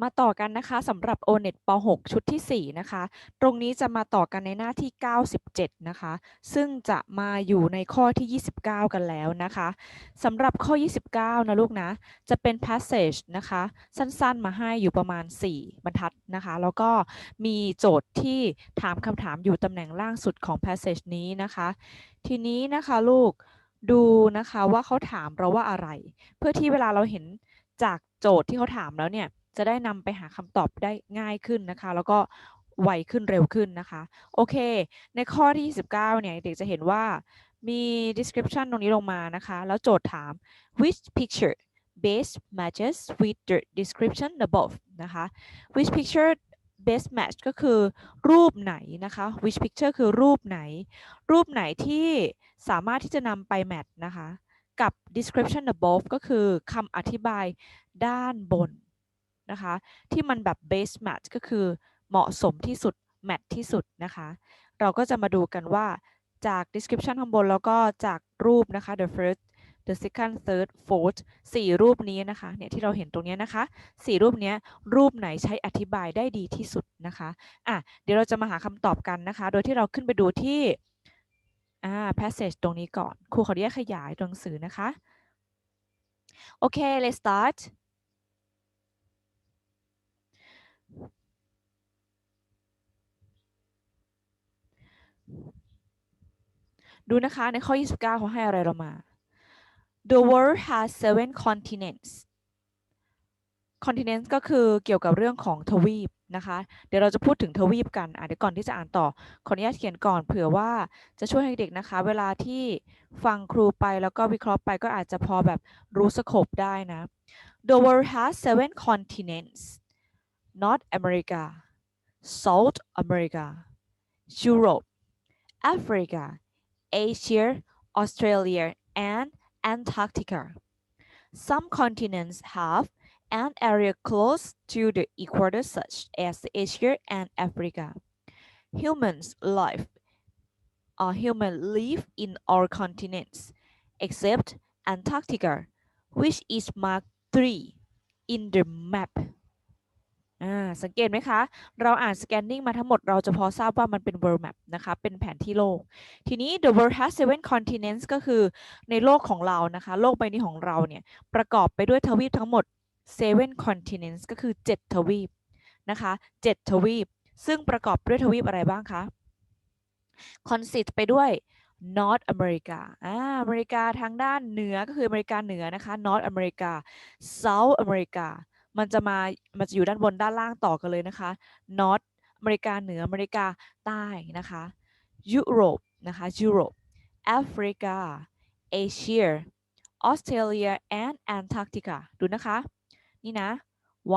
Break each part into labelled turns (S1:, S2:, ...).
S1: มาต่อกันนะคะสำหรับ O-NET ป .6 ชุดที่ 4 นะคะ ตรงนี้จะมาต่อกันในหน้าที่ 97 นะคะ ซึ่งจะมาอยู่ในข้อที่ 29 กันแล้วนะคะสำหรับข้อ 29 นะลูกนะ จะเป็น passage นะคะ สั้นๆ มาให้อยู่ประมาณ 4 บรรทัดนะคะ แล้วก็มีโจทย์ที่ถามคำถามอยู่ตำแหน่งล่างสุดของ passage นี้นะคะ ทีนี้นะคะลูกดูนะคะว่าเขาถามเราว่าอะไร เพื่อที่เวลาเราเห็นจากโจทย์ที่เขาถามแล้วเนี่ย จะได้นำไปหาคำตอบได้ง่ายขึ้นนะคะ แล้วก็ไวขึ้นเร็วขึ้นนะคะ โอเค ในข้อที่ 29 เนี่ย เด็กจะเห็นว่ามี description ตรงนี้ลงมานะคะ แล้วโจทย์ถาม which picture best matches with the description above นะคะ which picture best match ก็คือรูปไหนนะคะ which picture คือรูปไหน รูปไหนที่สามารถที่จะนำไปแมทนะคะ กับ description above ก็คือคำอธิบายด้านบน นะคะ ที่มันแบบ base match ก็คือเหมาะสมที่สุด match ที่สุดนะคะ เราก็จะมาดูกันว่าจาก description ข้างบนแล้วก็จากรูปนะคะ the first the second third fourth สี่รูปนี้นะคะ เนี่ยที่เราเห็นตรงนี้นะคะสี่รูปนี้รูปไหนใช้อธิบายได้ดีที่สุดนะคะ อะ เดี๋ยวเราจะมาหาคำตอบกันนะคะ โดยที่เราขึ้นไปดูที่ อ่า passage ตรงนี้ก่อน ครูขออนุญาตขยายตัวหนังสือนะคะ โอเค let's start ดูนะคะในข้อ 29เขาให้อะไรเรามา The world has seven continents continents ก็คือเกี่ยวกับเรื่องของทวีปนะคะ เดี๋ยวเราจะพูดถึงทวีปกันอะเดี๋ยวก่อนที่จะอ่านต่อ ขออนุญาตเขียนก่อน เผื่อว่าจะช่วยให้เด็กนะคะ เวลาที่ฟังครูไปแล้วก็วิเคราะห์ไปก็อาจจะพอแบบรู้สโคปได้นะ The world has seven continents North America South America Europe Africa Asia Australia and Antarctica Some continents have an area close to the equator such as Asia and Africa. Humans live uh, human live in all continents except Antarctica, which is marked 3 in the map. อ่าสังเกตไหมคะ เราอ่าน scanning มาทั้งหมดเราจะพอทราบว่ามันเป็น world map นะคะ เป็นแผนที่โลก ทีนี้ the world has seven continents ก็คือในโลกของเรานะคะ โลกใบนี้ของเราเนี่ย ประกอบไปด้วยทวีปทั้งหมด seven continents ก็คือ 7 ทวีปนะคะ7ทวีป ซึ่งประกอบด้วยทวีปอะไรบ้างคะ consist ไปด้วย North America อ่า อเมริกาทางด้านเหนือก็คืออเมริกาเหนือนะคะ North America South America มันจะมามันจะอยู่ด้านบนด้านล่างต่อกันเลยนะคะ North อเมริกาเหนืออเมริกาใต้นะคะยุโรปนะคะยุโรป Africa Asia Australia and Antarctica ดูนะคะ นี่นะ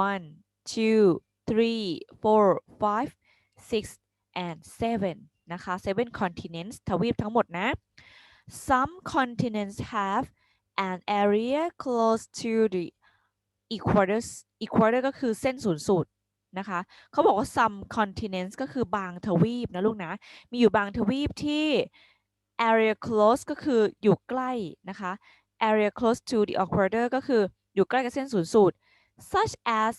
S1: one two three four five six and seven นะคะ seven continents ทวีปทั้งหมดนะ some continents have an area close to the equator equator ก็คือเส้นศูนย์สูตรนะคะเขาบอกว่า some continents ก็คือบางทวีปนะลูกนะ มีอยู่บางทวีปที่ area close ก็คืออยู่ใกล้นะคะ area close to the equator ก็คืออยู่ใกล้กับเส้นศูนย์สูตร such as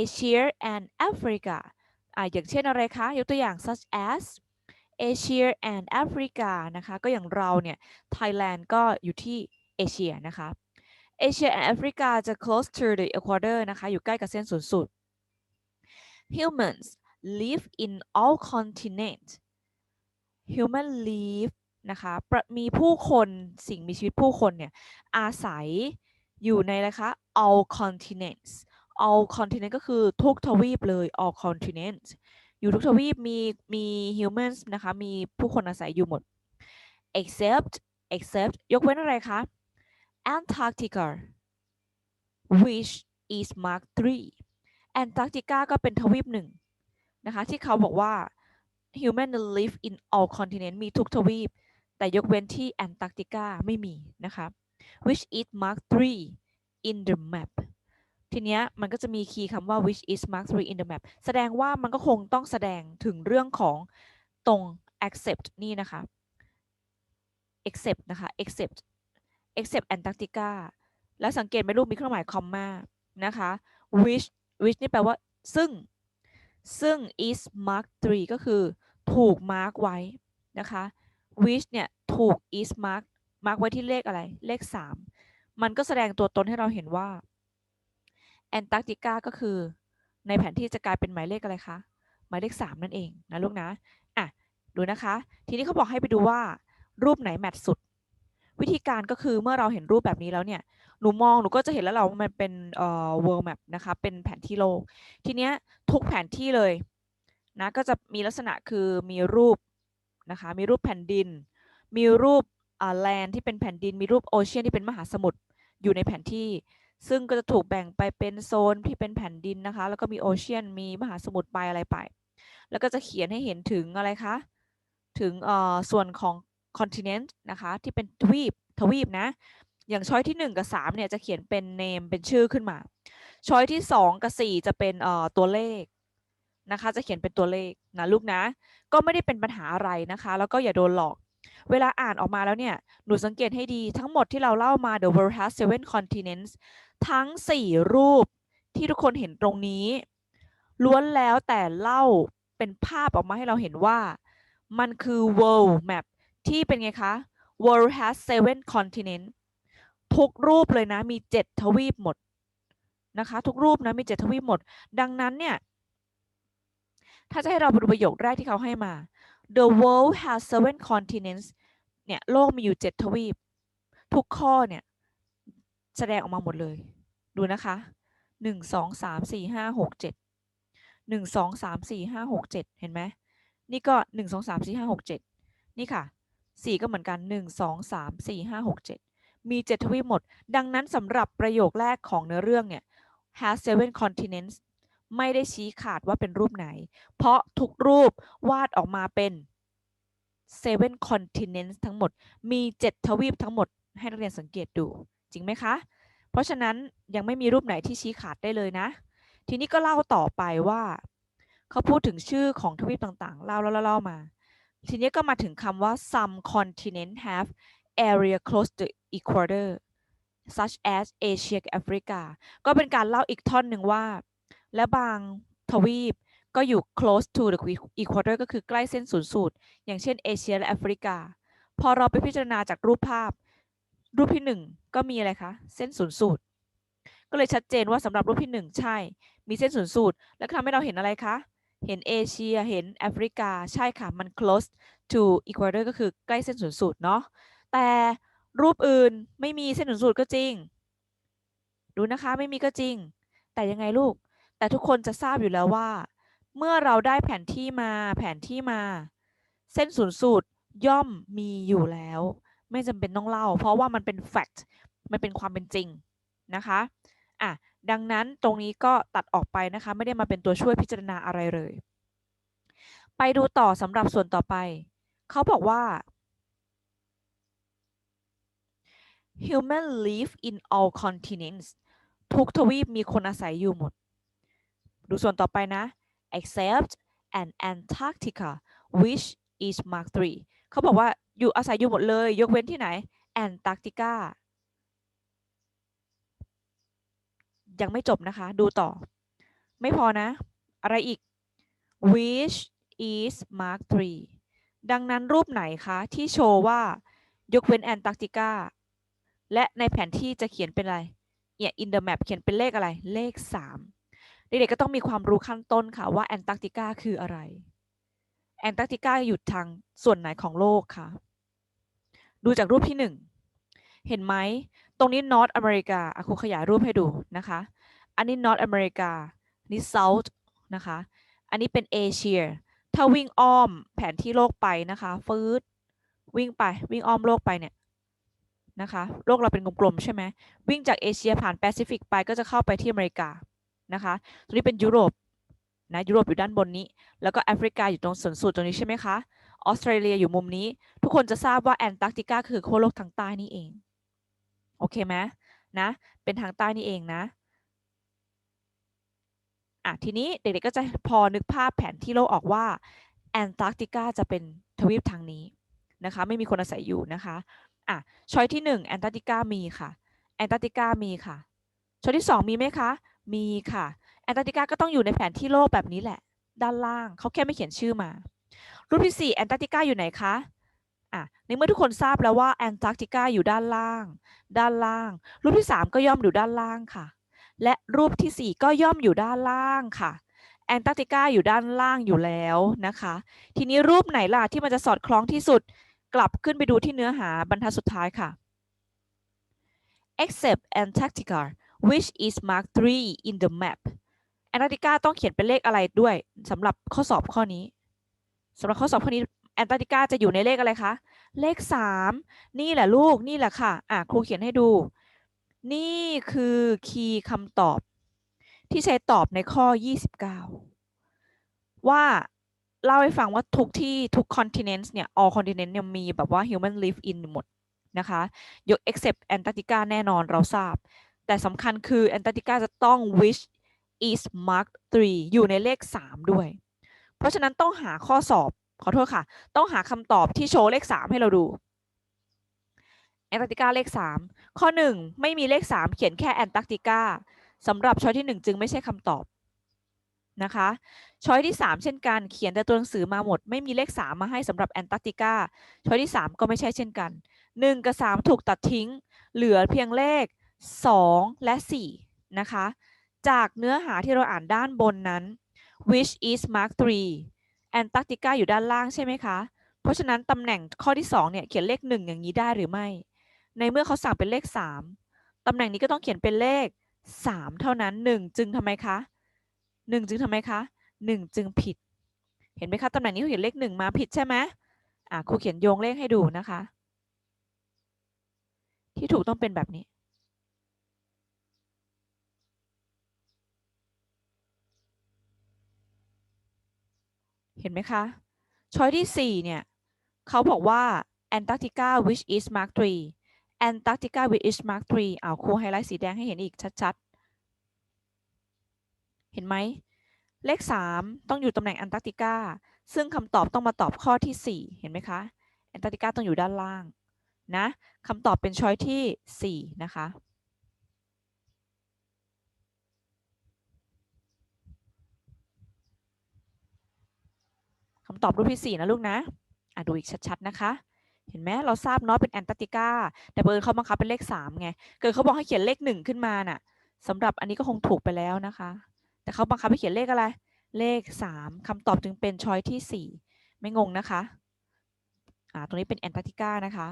S1: Asia and Africa อ่าอย่างเช่นอะไรคะ ยกตัวอย่าง such as Asia and Africa นะคะ ก็อย่างเราเนี่ย Thailand ก็อยู่ที่เอเชียนะคะ เอเชียและแอฟริกาจะ close to the equator นะคะอยู่ใกล้กับเส้นศูนย์สูตร humans live in all continent human live นะคะะมีผู้คนสิ่งมีชีวิตผู้คนเนี่ยอาศัยอยู่ในอะไรคะ all continents all continent ก็คือทุกทวีปเลย all continent อยู่ทุกทวีปมีมี humans นะคะมีผู้คนอาศัยอยู่หมด except except ยกเว้นอะไรคะ Antarctica which is Mark 3 Antarctica ก็เป็นทวีปหนึ่งนะคะ ที่เขาบอกว่า human live in all continent มีทุกทวีป แต่ยกเว้นที่ Antarctica ไม่มีนะคะ which is Mark 3 in the map ทีเนี้ยมันก็จะมีคีย์คำว่า which is Mark 3 in the map แสดงว่ามันก็คงต้องแสดงถึงเรื่องของตรง accept นี่นะคะ except นะคะ except except Antarctica แล้วสังเกตไหมลูกมีเครื่องหมายคอมมานะคะ which which นี่แปลว่าซึ่ง ซึ่ง is marked 3ก็คือ ถูก mark ไว้นะคะ which เนี่ย ถูก is mark mark ไว้ที่เลขอะไร เลข 3 มันก็แสดงตัวตนให้เราเห็นว่าแอนตาร์กติกาก็คือในแผนที่จะกลายเป็นหมายเลขอะไรคะ หมายเลข 3 นั่นเองนะลูกนะ อะ ดูนะคะ ทีนี้เขาบอกให้ไปดูว่ารูปไหนแมทสุด วิธีการก็คือเมื่อเราเห็นรูปแบบนี้แล้วเนี่ยหนูมองหนูก็จะเห็นแล้วเรามันเป็นเอ่อ world map นะคะเป็นแผนที่โลก ทีเนี้ยทุกแผนที่เลยนะก็จะมีลักษณะคือมีรูปนะคะมีรูปแผ่นดิน มีรูปอ่าแลนที่เป็นแผ่นดิน มีรูปโอเชียนที่เป็นมหาสมุทรอยู่ในแผนที่ ซึ่งก็จะถูกแบ่งไปเป็นโซนที่เป็นแผ่นดินนะคะ แล้วก็มีโอเชียนมีมหาสมุทรไปอะไรไป แล้วก็จะเขียนให้เห็นถึงอะไรคะถึงเอ่อส่วนของ continent นะคะที่เป็นทวีปทวีปนะอย่างช้อยที่ 1 กับ 3 เนี่ยจะเขียนเป็น name เป็นชื่อขึ้นมา ช้อยที่ 2 กับ 4 จะเป็นเอ่อตัวเลขนะคะ จะเขียนเป็นตัวเลขนะลูกนะ ก็ไม่ได้เป็นปัญหาอะไรนะคะ แล้วก็อย่าโดนหลอก เวลาอ่านออกมาแล้วเนี่ย หนูสังเกตให้ดีทั้งหมดที่เราเล่ามา The world has seven continents ทั้ง 4 รูปที่ทุกคนเห็นตรงนี้ ล้วนแล้วแต่เล่าเป็นภาพออกมาให้เราเห็นว่า มันคือ world map ที่เป็นไงคะ world has seven continents ทุกรูปเลยนะมี7ทวีปหมดนะคะ ทุกรูปนะมี7ทวีปหมด ดังนั้นเนี่ย ถ้าจะให้เราไปดูประโยคแรกที่เขาให้มา the world has seven continents เนี่ยโลกมีอยู่7ทวีป ทุกข้อเนี่ย แสดงออกมาหมดเลย ดูนะคะหนึ่งสองสามสี่ห้าหกเจ็ดหนึ่งสองสามสี่ห้าหกเจ็ดเห็นไหมนี่ก็หนึ่งสองสามสี่ห้าหกเจ็ดนี่ค่ะ สี่ก็เหมือนกันหนึ่งสองสามสี่ห้าหกเจ็ดมีเจ็ดทวีปหมด ดังนั้นสำหรับประโยคแรกของเนื้อเรื่องเนี่ย has seven continents ไม่ได้ชี้ขาดว่าเป็นรูปไหน เพราะทุกรูปวาดออกมาเป็น seven continents ทั้งหมด มีเจ็ดทวีปทั้งหมด ให้นักเรียนสังเกตดู จริงไหมคะ เพราะฉะนั้นยังไม่มีรูปไหนที่ชี้ขาดได้เลยนะ ทีนี้ก็เล่าต่อไปว่า เขาพูดถึงชื่อของทวีปต่างๆ เล่าเล่าเล่าเล่ามา ทีนี้ก็มาถึงคำว่า some continent have area close to equator such as Asia กับ Africa ก็เป็นการเล่าอีกท่อนหนึ่งว่า และบางทวีปก็อยู่ close to the equator ก็คือใกล้เส้นศูนย์สูตร อย่างเช่นเอเชียและแอฟริกา พอเราไปพิจารณาจากรูปภาพ รูปที่หนึ่งก็มีอะไรคะ เส้นศูนย์สูตร ก็เลยชัดเจนว่าสำหรับรูปที่หนึ่งใช่ มีเส้นศูนย์สูตร แล้วทำให้เราเห็นอะไรคะ เห็นเอเชีย เห็นแอฟริกา ใช่ค่ะ มัน close to equator ก็คือใกล้เส้นศูนย์สูตรเนาะ แต่รูปอื่นไม่มีเส้นศูนย์สูตรก็จริง ดูนะคะไม่มีก็จริง แต่ยังไงลูก แต่ทุกคนจะทราบอยู่แล้วว่า เมื่อเราได้แผนที่มา แผนที่มา เส้นศูนย์สูตรย่อมมีอยู่แล้ว ไม่จำเป็นต้องเล่า เพราะว่ามันเป็น fact มันเป็นความเป็นจริงนะคะ อะ ดังนั้นตรงนี้ก็ตัดออกไปนะคะ ไม่ได้มาเป็นตัวช่วยพิจารณาอะไรเลย ไปดูต่อสำหรับส่วนต่อไป เขาบอกว่า human live in all continents ทุกทวีปมีคนอาศัยอยู่หมด ดูส่วนต่อไปนะ except an Antarctica which is mark 3เขาบอกว่าอยู่อาศัยอยู่หมดเลย ยกเว้นที่ไหน แอนตาร์กติกา ยังไม่จบนะคะ ดูต่อ ไม่พอนะ อะไรอีก which is mark 3 ดังนั้นรูปไหนคะ ที่โชว์ว่ายกเว้นแอนตาร์กติกาและในแผนที่จะเขียนเป็นอะไรเนี่ย in the map เขียนเป็นเลขอะไรเลข 3 เด็กๆก็ต้องมีความรู้ขั้นต้นค่ะว่าแอนตาร์กติกาคืออะไร แอนตาร์กติกาอยู่ทางส่วนไหนของโลกคะดูจากรูปที่ 1 เห็นไหม ตรงนี้นอร์ทอเมริกาอะครูขยายรูปให้ดูนะคะ อันนี้นอร์ทอเมริกานี่เซาท์นะคะ อันนี้เป็นเอเชีย ถ้าวิ่งอ้อมแผนที่โลกไปนะคะฟืดวิ่งไปวิ่งอ้อมโลกไปเนี่ยนะคะ โลกเราเป็นกลมๆใช่ไหม วิ่งจากเอเชียผ่านแปซิฟิกไปก็จะเข้าไปที่อเมริกานะคะ ตรงนี้เป็นยุโรปนะยุโรปอยู่ด้านบนนี้ แล้วก็แอฟริกาอยู่ตรงส่วนสุดตรงนี้ใช่ไหมคะ ออสเตรเลียอยู่มุมนี้ ทุกคนจะทราบว่าแอนตาร์กติกาคือขั้วโลกทางใต้นี่เอง โอเคไหมนะ เป็นทางใต้นี่เองนะอะทีนี้เด็กๆก็จะพอนึกภาพแผนที่โลกออกว่าแอนตาร์กติกาจะเป็นทวีปทางนี้นะคะ ไม่มีคนอาศัยอยู่นะคะอะช้อยที่ 1 แอนตาร์กติกามีค่ะ แอนตาร์กติกามีค่ะ ช้อยที่ 2 มีไหมคะ มีค่ะ แอนตาร์กติกาก็ต้องอยู่ในแผนที่โลกแบบนี้แหละ ด้านล่างเขาแค่ไม่เขียนชื่อมา รูปที่ 4 แอนตาร์กติกาอยู่ไหนคะ อะในเมื่อทุกคนทราบแล้วว่าแอนตาร์กติกาอยู่ด้านล่าง ด้านล่าง รูปที่ 3 ก็ย่อมอยู่ด้านล่างค่ะ และรูปทีสี่ 4 ก็ย่อมอยู่ด้านล่างค่ะแอนตาร์กติกาอยู่ด้านล่างอยู่แล้วนะคะ ทีนี้รูปไหนล่ะที่มันจะสอดคล้องที่สุด กลับขึ้นไปดูที่เนื้อหาบรรทัดสุดท้ายค่ะ except Antarctica which is marked 3 in the map แอนตาร์กติกาต้องเขียนเป็นเลขอะไรด้วยสำหรับข้อสอบข้อนี้สำหรับข้อสอบข้อนี้ แอนตาร์กติกาจะอยู่ในเลขอะไรคะ เลข 3 นี่แหละลูกนี่แหละค่ะอะครูเขียนให้ดู นี่คือคีย์คำตอบ ที่ใช้ตอบในข้อ 29 ว่าเล่าให้ฟังว่าทุกที่ทุก continent เนี่ย all continent เนี่ยมีแบบว่า human live in หมดนะคะ ยก except Antarctica แน่นอนเราทราบ แต่สำคัญคือ Antarctica จะต้อง which is marked 3อยู่ในเลข 3 ด้วย เพราะฉะนั้นต้องหาข้อสอบ ขอโทษค่ะ ต้องหาคำตอบที่โชว์เลข 3 ให้เราดูแอนตาร์กติกาเลข 3 ข้อ 1 ไม่มีเลข 3 เขียนแค่แอนตาร์กติกาสำหรับช้อยที่ 1 จึงไม่ใช่คำตอบนะคะช้อยที่ 3 เช่นกันเขียนแต่ตัวหนังสือมาหมด ไม่มีเลข 3 มาให้สำหรับแอนตาร์กติกาช้อยที่ 3 ก็ไม่ใช่เช่นกัน 1 กับ 3 ถูกตัดทิ้ง เหลือเพียงเลข 2 และ 4 นะคะ จากเนื้อหาที่เราอ่านด้านบนนั้น which is mark 3 อนตาร์กติกาอยู่ด้านล่างใช่ไหมคะ เพราะฉะนั้นตำแหน่งข้อที่2เนี่ยเขียนเลข 1 อย่างนี้ได้หรือไม่ ในเมื่อเขาสั่งเป็นเลข 3ตำแหน่งนี้ก็ต้องเขียนเป็นเลข 3 เท่านั้น 1 จึงทำไมคะ 1 จึงทำไมคะ 1 จึงผิด เห็นไหมคะตำแหน่งนี้เขาเขียนเลข 1 มาผิดใช่ไหมอะครูเขียนโยงเลขให้ดูนะคะ ที่ถูกต้องเป็นแบบนี้ เห็นไหมคะ ช้อยที่ 4 เนี่ยเขาบอกว่า Antarctica which is mark 3 Antarctica which is mark 3เอาครูไฮไลท์สีแดงให้เห็นอีกชัดๆ เห็นไหม เลข 3 ต้องอยู่ตำแหน่ง Antarctica ซึ่งคำตอบต้องมาตอบข้อที่ 4 เห็นไหมคะ Antarctica ต้องอยู่ด้านล่างนะคำตอบเป็นช้อยที่ 4 นะคะำตอบรูปที่ 4 นะลูกนะอะดูอีกชัดๆนะคะ เห็นไหมเราทราบเนาะเป็นแอนตาร์กติกาแต่เบอร์เขาบังคับเป็นเลข 3 ไง เกิดเขาบอกให้เขียนเลข 1 ขึ้นมาน่ะสำหรับอันนี้ก็คงถูกไปแล้วนะคะ แต่เขาบังคับให้เขียนเลขอะไร เลข 3คำตอบจึงเป็นช้อยที่ 4 ไม่งงนะคะอ่าตรงนี้เป็นแอนตาร์กติกานะคะ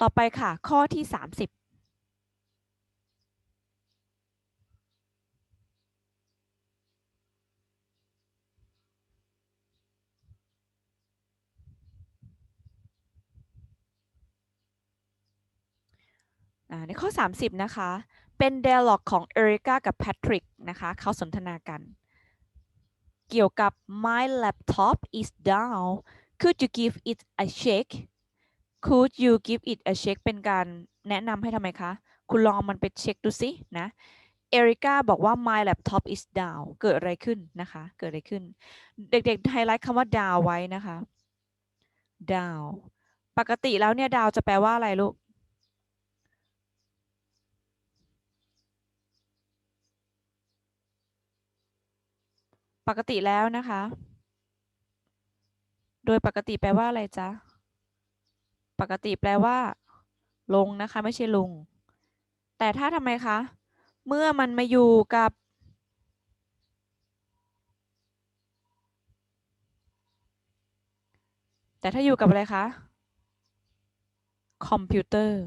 S1: ต่อไปค่ะข้อที่ 30 ในข้อ 30 นะคะ เป็น dialogue ของเอริกากับแพทริกนะคะ เขาสนทนากัน เกี่ยวกับ my laptop is down could you give it a shake could you give it a shake เป็นการแนะนำให้ทำไมคะ คุณลองมันไปเช็คดูสินะเอริก้าบอกว่า my laptop is down เกิดอะไรขึ้นนะคะ เกิดอะไรขึ้น เด็กๆไฮไลท์คำว่า down ไว้นะคะ down ปกติแล้วเนี่ย down จะแปลว่าอะไรลูก ปกติแล้วนะคะ โดยปกติแปลว่าอะไรจ๊ะ ปกติแปลว่า ลงนะคะ ไม่ใช่ลุง แต่ถ้าทำไมคะ เมื่อมันมาอยู่กับแต่ถ้าอยู่กับอะไรคะ คอมพิวเตอร์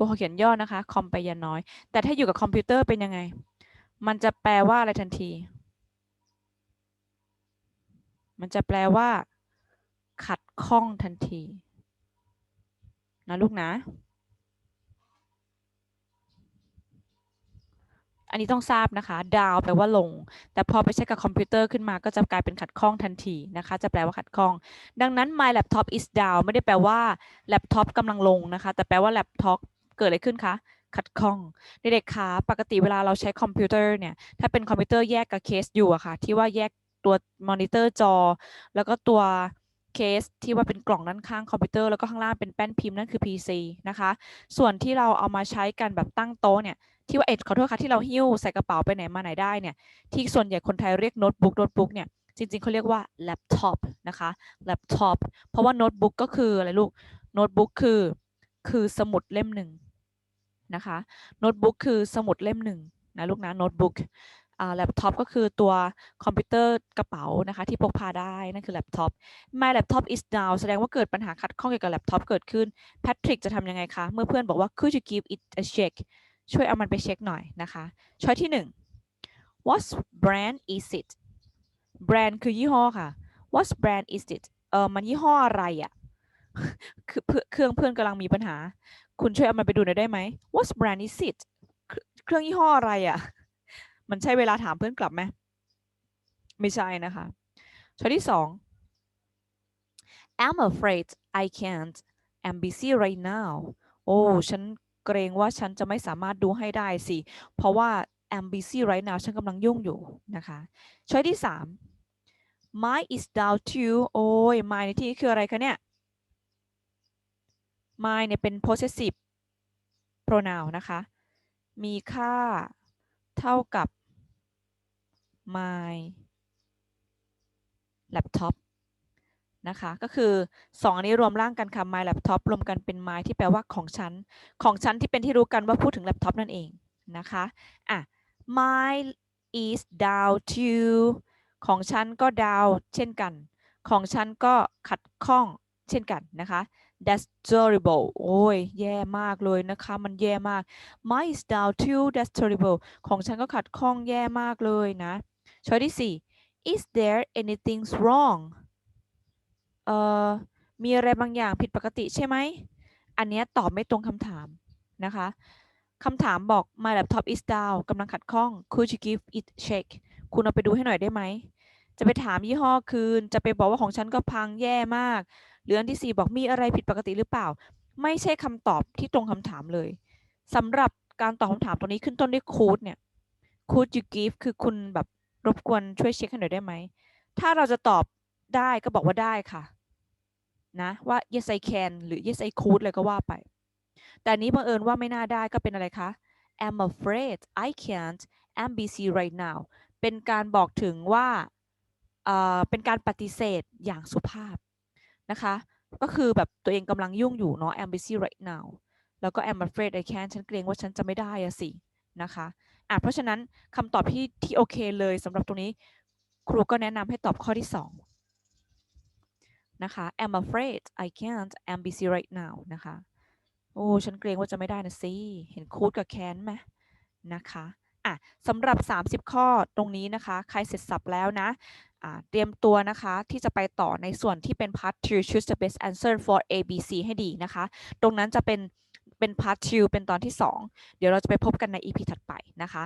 S1: ครูเขาเขียนย่อนะคะ คอมไปยันน้อย แต่ถ้าอยู่กับคอมพิวเตอร์เป็นยังไง มันจะแปลว่าอะไรทันที มันจะแปลว่า ขัดข้องทันที นะลูกนะ อันนี้ต้องทราบนะคะ ดาวแปลว่าลง แต่พอไปใช้กับคอมพิวเตอร์ขึ้นมาก็จะกลายเป็นขัดข้องทันทีนะคะ จะแปลว่าขัดข้อง ดังนั้น my laptop is down ไม่ได้แปลว่าแล็ปท็อปกำลังลงนะคะ แต่แปลว่าแล็ปท็อป เกิดอะไรขึ้นคะขัดข้องเด็กๆคะปกติเวลาเราใช้คอมพิวเตอร์เนี่ยถ้าเป็นคอมพิวเตอร์แยกกับเคสอยู่อะค่ะ ที่ว่าแยกตัวมอนิเตอร์จอ แล้วก็ตัวเคสที่ว่าเป็นกล่องด้านข้างคอมพิวเตอร์แล้วก็ข้างล่างเป็นแป้นพิมพ์นั่นคือ PC นะคะ ส่วนที่เราเอามาใช้กันแบบตั้งโต๊ะเนี่ยที่ว่าเอ็ดขอโทษค่ะที่เราหิ้วใส่กระเป๋าไปไหนมาไหนได้เนี่ยที่ส่วนใหญ่คนไทยเรียกโน้ตบุ๊กโน้ตบุ๊กเนี่ยจริงๆเขาเรียกว่าแล็ปท็อปนะคะแล็ปท็อปเพราะว่าโน้ตบุ๊กก็คืออะไรลูกโน้ตบุ๊กคือคือสมุดเล่มหนึ่ง นะคะโน้ตบุ๊กคือสมุดเล่มหนึ่งนะลูกนะโน้ตบุ๊กแล็ปท็อปก็คือตัวคอมพิวเตอร์กระเป๋านะคะที่พกพาได้นั่นคือแล็ปท็อป My laptop is down แสดงว่าเกิดปัญหาขัดข้องเกี่ยวกับแล็ปท็อปเกิดขึ้นแพทริกจะทำยังไงคะ เมื่อเพื่อนบอกว่า could you give it a check ช่วยเอามันไปเช็คหน่อยนะคะช้อยที่หนึ่ง what brand is it แบรนด์คือยี่ห้อค่ะ what brand is it เออมันยี่ห้ออะไรอะ่ะคือเพื่อเครื่องเพื่อนกำลังมีปัญหา คุณช่วยเอามันไปดูหน่อยได้ไหม what brand is it เครื่องยี่ห้ออะไรอะ่ะ มันใช่เวลาถามเพื่อนกลับไหมไม่ใช่นะคะ ช้อยที่สอง I'm afraid I can't I'm busy right now โอ้ ฉันเกรงว่าฉันจะไม่สามารถดูให้ได้สิ เพราะว่า I'm busy right now ฉันกำลังยุ่งอยู่นะคะ ช้อยที่สาม mine is down too โอ้ย mine ในที่นี้คืออะไรคะเนี่ย mine เนี่ยเป็น possessive pronoun นะคะ มีค่าเท่ากับ my laptop นะคะ ก็คือสองอันนี้รวมร่างกันค่ะ my laptop รวมกันเป็น my ที่แปลว่าของฉัน ของฉันที่เป็นที่รู้กันว่าพูดถึงแล็ปท็อปนั่นเองนะคะอะ my is down too ของฉันก็ดาวเช่นกัน ของฉันก็ขัดข้อง เช่นกันนะคะ that's terrible โอ้ย แย่มากเลยนะคะ มันแย่มาก my is down too that's terrible ของฉันก็ขัดข้องแย่มากเลยนะ ช้อยที่สี่ is there anything wrong เอ่อ มีอะไรบางอย่างผิดปกติใช่ไหม อันนี้ตอบไม่ตรงคำถามนะคะคำถามบอก my laptop is down กำลังขัดข้อง could you give it check คุณเอาไปดูให้หน่อยได้ไหม จะไปถามยี่ห้อคืน จะไปบอกว่าของฉันก็พังแย่มาก หรืออันที่ 4 บอกมีอะไรผิดปกติหรือเปล่า ไม่ใช่คำตอบที่ตรงคำถามเลยสำหรับการตอบคำถามตัวนี้ขึ้นต้นด้วย could เนี่ย could you give คือคุณแบบรบกวนช่วยเช็คให้หน่อยได้ไหม ถ้าเราจะตอบได้ก็บอกว่าได้ค่ะ นะว่า yes I can หรือ yes I could เลยก็ว่าไป แต่นี้บังเอิญว่าไม่น่าได้ก็เป็นอะไรคะ I'm afraid I can't I'm busy right now เป็นการบอกถึงว่าเเป็นการปฏิเสธอย่างสุภาพ นะคะ ก็คือแบบตัวเองกำลังยุ่งอยู่เนาะ I'm busy right now แล้วก็ I'm afraid I can't ฉันเกรงว่าฉันจะไม่ได้อะสินะคะอะเพราะฉะนั้นคำตอบที่ที่โอเคเลยสำหรับตรงนี้ ครูก็แนะนำให้ตอบข้อที่ 2 นะคะ I'm afraid I can't I'm busy right now นะคะ โอ้ ฉันเกรงว่าจะไม่ได้นะสิ เห็นคูดกับแคนไหมนะคะ อะสำหรับ 30 ข้อตรงนี้นะคะ ใครเสร็จสับแล้วนะเตรียมตัวนะคะที่จะไปต่อในส่วนที่เป็น part 2 choose the best answer for A B C ให้ดีนะคะ ตรงนั้นจะเป็นเป็น part 2 เป็นตอนที่ 2 เดี๋ยวเราจะไปพบกันใน EP ถัดไปนะคะ